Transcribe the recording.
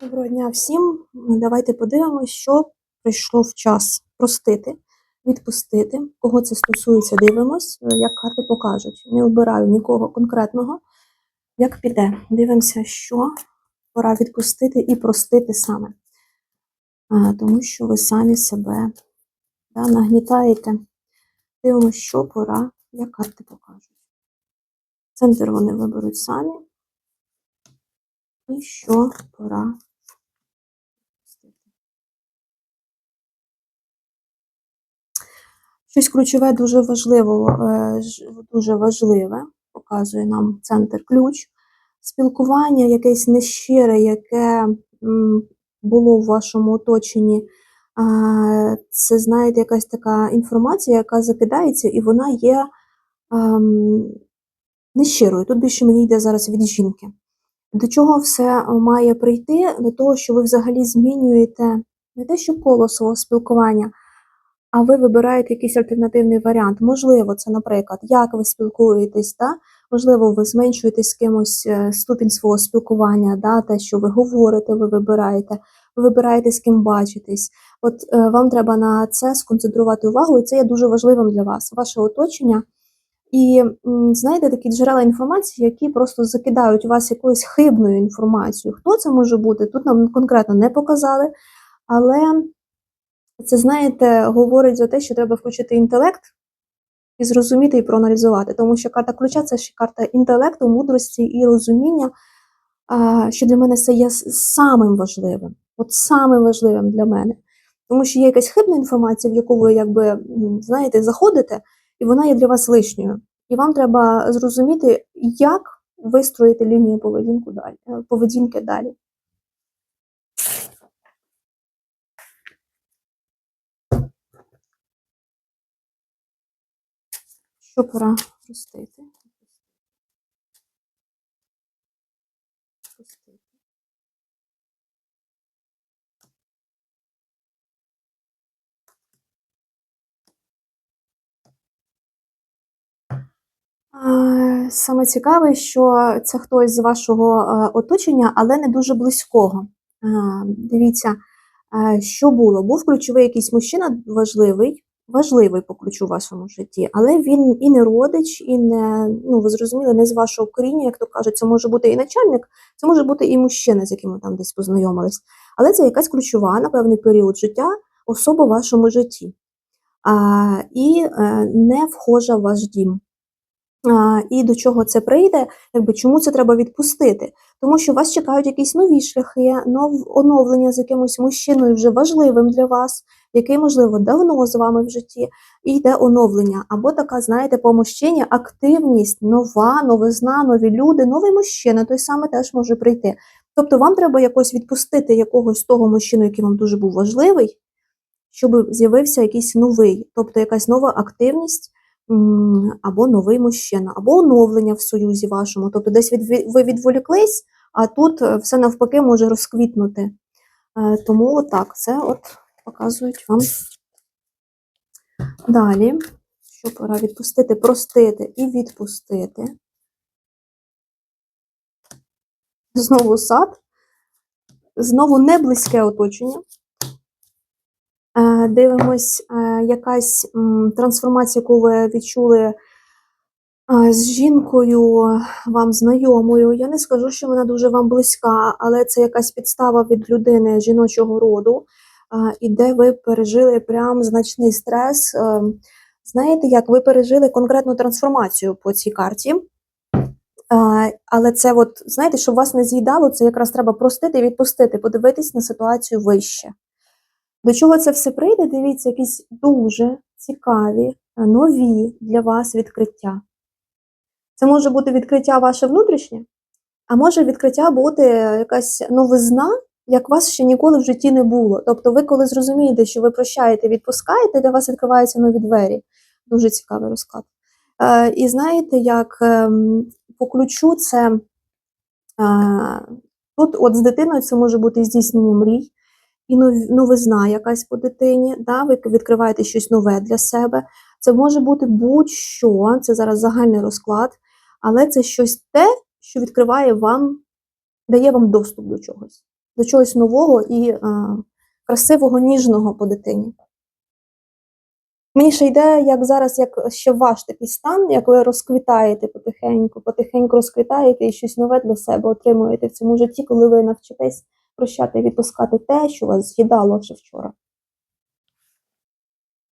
Доброго дня всім. Давайте подивимося, що прийшло в час простити, відпустити. Кого це стосується, дивимось, як карти покажуть. Не обираю нікого конкретного. Як піде? Дивимося, що пора відпустити і простити саме. А, тому що ви самі себе да, нагнітаєте. Дивимося, що пора, як карти покажуть. Центр вони виберуть самі. І що пора Щось ключове дуже важливо, е, дуже важливе, показує нам центр ключ. Спілкування якесь нещире, яке було в вашому оточенні. Це, знаєте, якась така інформація, яка закидається, і вона є ем, нещирою. Тут більше мені йде зараз від жінки. До чого все має прийти? До того, що ви взагалі змінюєте не те, що коло свого спілкування, а ви вибираєте якийсь альтернативний варіант. Можливо, це, наприклад, як ви спілкуєтесь, да? можливо, ви зменшуєте з кимось е, ступінь свого спілкування, да? те, що ви говорите, ви вибираєте, ви вибираєте з ким бачитесь. От е, вам треба на це сконцентрувати увагу, і це є дуже важливим для вас, ваше оточення. І знаєте, такі джерела інформації, які просто закидають вас якоюсь хибною інформацією. Хто це може бути? Тут нам конкретно не показали, але це, знаєте, говорить за те, що треба включити інтелект і зрозуміти і проаналізувати. Тому що карта ключа це ще карта інтелекту, мудрості і розуміння, що для мене це є самим важливим. От самим важливим для мене. Тому що є якась хибна інформація, в яку ви, якби, знаєте, заходите, і вона є для вас лишньою. І вам треба зрозуміти, як вистроїти лінію поведінку далі, поведінки далі. Що пора простити? Саме цікаве, що це хтось з вашого е, оточення, але не дуже близького. Дивіться, е, що було. Був ключовий якийсь мужчина важливий, важливий по ключу в вашому житті, але він і не родич, і не, ну ви зрозуміли, не з вашого коріння, як то кажуть, це може бути і начальник, це може бути і мужчина, з яким ви там десь познайомились. Але це якась ключова на певний період життя особа в вашому житті. А, і е, не вхожа в ваш дім. А, і до чого це прийде, якби чому це треба відпустити? Тому що вас чекають якісь нові шляхи, нов, оновлення з якимось мужчиною вже важливим для вас, який, можливо, давно з вами в житті, і йде оновлення. Або така, знаєте, по мужчині активність, нова, новизна, нові люди, новий мужчина, той самий теж може прийти. Тобто вам треба якось відпустити якогось того мужчину, який вам дуже був важливий, щоб з'явився якийсь новий, тобто якась нова активність. Або новий мужчина, або оновлення в союзі вашому. Тобто десь від, ви відволіклись, а тут е, все навпаки може розквітнути. Е, Тому так, це от показують вам. Далі, що пора відпустити, простити і відпустити. Знову сад, знову не близьке оточення. Е, Дивимось, е, якась трансформація, яку ви відчули е, з жінкою вам знайомою. Я не скажу, що вона дуже вам близька, але це якась підстава від людини жіночого роду, і де ви пережили прям значний стрес. Е, Знаєте, як ви пережили конкретну трансформацію по цій карті. Е, Але це, от, знаєте, щоб вас не з'їдало, це якраз треба простити і відпустити, подивитись на ситуацію вище. До чого це все прийде? Дивіться, якісь дуже цікаві, е, нові для вас відкриття. Це може бути відкриття ваше внутрішнє, а може відкриття бути якась новизна, як вас ще ніколи в житті не було. Тобто, ви, коли зрозумієте, що ви прощаєте, відпускаєте, для вас відкриваються нові двері. Дуже цікавий розклад. Е, і знаєте, як ем, по ключу це е, тут, от з дитиною, це може бути здійснення мрій і новизна якась по дитині, да, ви відкриваєте щось нове для себе. Це може бути будь-що, це зараз загальний розклад, але це щось те, що відкриває вам, дає вам доступ до чогось. До чогось нового і е, красивого, ніжного по дитині. Мені ще йде, як зараз, як ще ваш такий стан, як ви розквітаєте потихеньку, потихеньку розквітаєте і щось нове для себе отримуєте в цьому житті, коли ви навчитесь прощати і відпускати те, що вас з'їдало ще вчора.